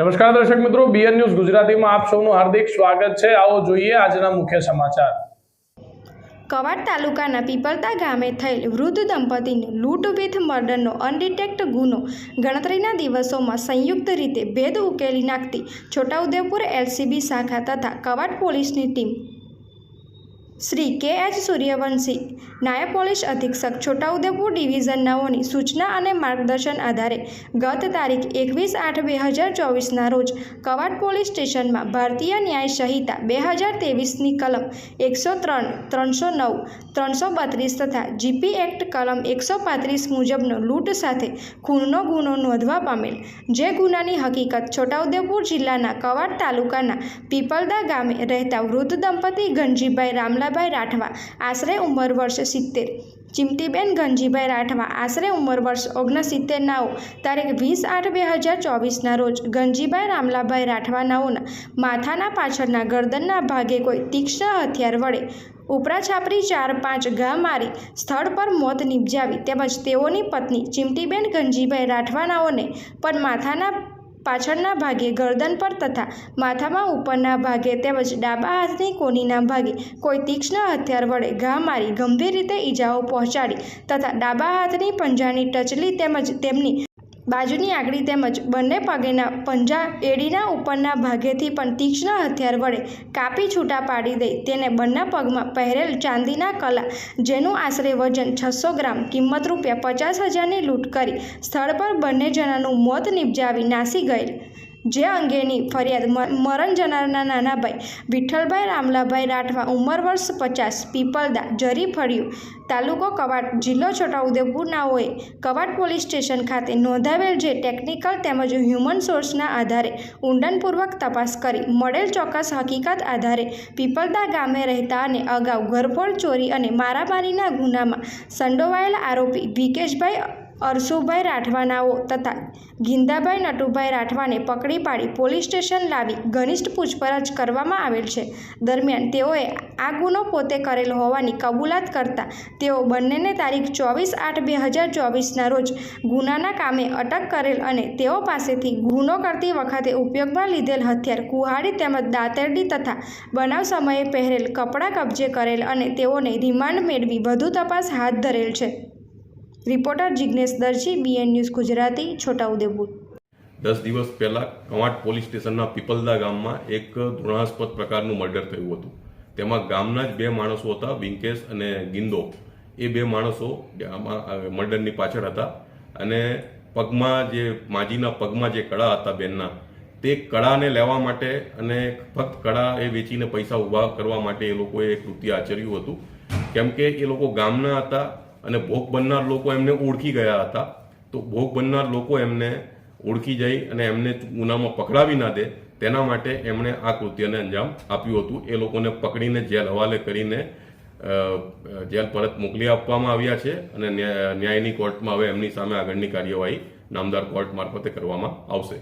નમસ્કાર દર્શક મિત્રો બીએન ન્યૂઝ ગુજરાતીમાં આપ સૌનું હાર્દિક સ્વાગત છે. આવો જોઈએ આજના મુખ્ય સમાચાર. કવાડ તાલુકાના પીપળતા ગામે થયેલ વૃદ્ધ દંપતીને લૂંટ વિથ મર્ડરનો અનડિટેક્ટ ગુનો ગણતરીના દિવસોમાં સંયુક્ત રીતે ભેદ ઉકેલી નાખતી છોટાઉદેપુર એલસીબી શાખા તથા કવાડ પોલીસની ટીમ શ્રી કે એચ સૂર્યવંશી. નાયબ પોલીસ અધિક્ષક છોટાઉદેપુર ડિવિઝન નવોની સૂચના અને માર્ગદર્શન આધારે ગત તારીખ એકવીસ આઠ બે હજાર ચોવીસના રોજ કવાડ પોલીસ સ્ટેશનમાં ભારતીય ન્યાય સંહિતા બે હજાર ત્રેવીસની કલમ એકસો ત્રણ, ત્રણસો નવ, ત્રણસો બત્રીસ તથા જીપી એક્ટ કલમ એકસો પાંત્રીસ મુજબનો લૂંટ સાથે ખૂનનો ગુનો નોંધવા પામેલ. જે ગુનાની હકીકત છોટાઉદેપુર જિલ્લાના કવાડ તાલુકાના પીપલદા ગામે રહેતા વૃદ્ધ દંપતી ગંજીભાઈ રામલાભાઈ રાઠવા, આશરે ઉંમર વર્ષ સિત્તેર. ચિમટીબેન ગંજીભાઈ રાઠવા, આશરે ઉંમર વર્ષ ઓગણસિત્તેર નાઓ તારીખ વીસ આઠ બે હજાર ચોવીસના રોજ ગંજીભાઈ રામલાભાઈ રાઠવા નાઓના માથાના પાછળના ગરદનના ભાગે કોઈ તીક્ષ્ણ હથિયાર વડે ઉપરા છાપરી ચાર પાંચ ઘા મારી સ્થળ પર મોત નિપજાવી તેમજ તેઓની પત્ની ચિમટીબેન ગંજીભાઈ રાઠવાનાઓને પણ માથાના પાછળના ભાગે ગરદન પર તથા માથામાં ઉપરના ભાગે તેમજ ડાબા હાથની કોનીના ભાગે કોઈ તીક્ષ્ણ હથિયાર વડે ઘા મારી ગંભીર રીતે ઈજાઓ પહોંચાડી તથા ડાબા હાથની પંજાની ટચલી તેમજ તેમની બાજુની આંગળી તેમજ બંને પગેના પંજા એડીના ઉપરના ભાગેથી પણ તીક્ષ્ણ હથિયાર વડે કાપી છૂટા પાડી દઈ તેને બંને પગમાં પહેરેલ ચાંદીના કલા, જેનું આશરે વજન છસો ગ્રામ, કિંમત રૂપિયા પચાસ હજારની લૂંટ કરી સ્થળ પર બંને જણાનું મોત નિપજાવી નાસી ગયેલ. જે અંગેની ફરિયાદ મરણ જનારના નાનાભાઈ વિઠ્ઠલભાઈ રામલાભાઈ રાઠવા ઉંમર વર્ષ પચાસ, પીપલદા, જરી ફળિયું, તાલુકો કવાટ, જિલ્લો છોટાઉદેપુરનાઓએ કવાટ પોલીસ સ્ટેશન ખાતે નોંધાવેલ જે ટેકનિકલ તેમજ હ્યુમન સોર્સના આધારે ઊંડાણપૂર્વક તપાસ કરી, મળેલ ચોક્કસ હકીકત આધારે પીપલદા ગામે રહેતા અને અગાઉ ઘરફોડ ચોરી અને મારામારીના ગુનામાં સંડોવાયેલા આરોપી વિકેશભાઈ અરસુભાઈ રાઠવાનાઓ તથા ગિંદાભાઈ નટુભાઈ રાઠવાને પકડી પાડી પોલીસ સ્ટેશન લાવી ઘનિષ્ઠ પૂછપરછ કરવામાં આવેલ છે. દરમિયાન તેઓએ આ ગુનો પોતે કરેલ હોવાની કબૂલાત કરતા તેઓ બંનેને તારીખ ચોવીસ આઠ બે હજાર ચોવીસના રોજ ગુનાના કામે અટક કરેલ અને તેઓ પાસેથી ગુનો કરતી વખતે ઉપયોગમાં લીધેલ હથિયાર, કુહાડી તેમજ દાતરડી તથા બનાવ સમયે પહેરેલ કપડાં કબજે કરેલ અને તેઓને રિમાન્ડ મેળવી વધુ તપાસ હાથ ધરેલ છે. Reporter Jignesh Darji BN news Gujarati, Chhotaudepur. દસ દિવસ પહેલા કવાંટ પોલીસ સ્ટેશનના પીપલદા ગામમાં એક ધૃણાસ્પદ પ્રકારનું મર્ડર થયું હતું. તેમાં ગામના જ બે માણસો હતા, વિંકેશ અને ગિંદો. એ બે માણસો મર્ડરની પાછળ હતા અને પગમાં જે, માજીના પગમાં જે કળા હતા બેનના, તે કળાને લેવા માટે અને ફક્ત કળા એ વેચીને પૈસા ઊભા કરવા માટે એ લોકોએ કૃત્ય આચર્યું હતું. કેમ કે એ લોકો ગામના હતા અને ભોગ બનનાર લોકો એમને ઓળખી ગયા હતા. તો ભોગ બનનાર લોકો એમને ઓળખી જાય અને એમને ગુનામાં પકડાવી ના દે, તેના માટે એમણે આ કૃત્યને અંજામ આપ્યું હતું. એ લોકોને પકડીને જેલ હવાલે કરીને જેલ પરત મોકલી આપવામાં આવ્યા છે અને ન્યાયની કોર્ટમાં હવે એમની સામે આગળની કાર્યવાહી નામદાર કોર્ટ મારફતે કરવામાં આવશે.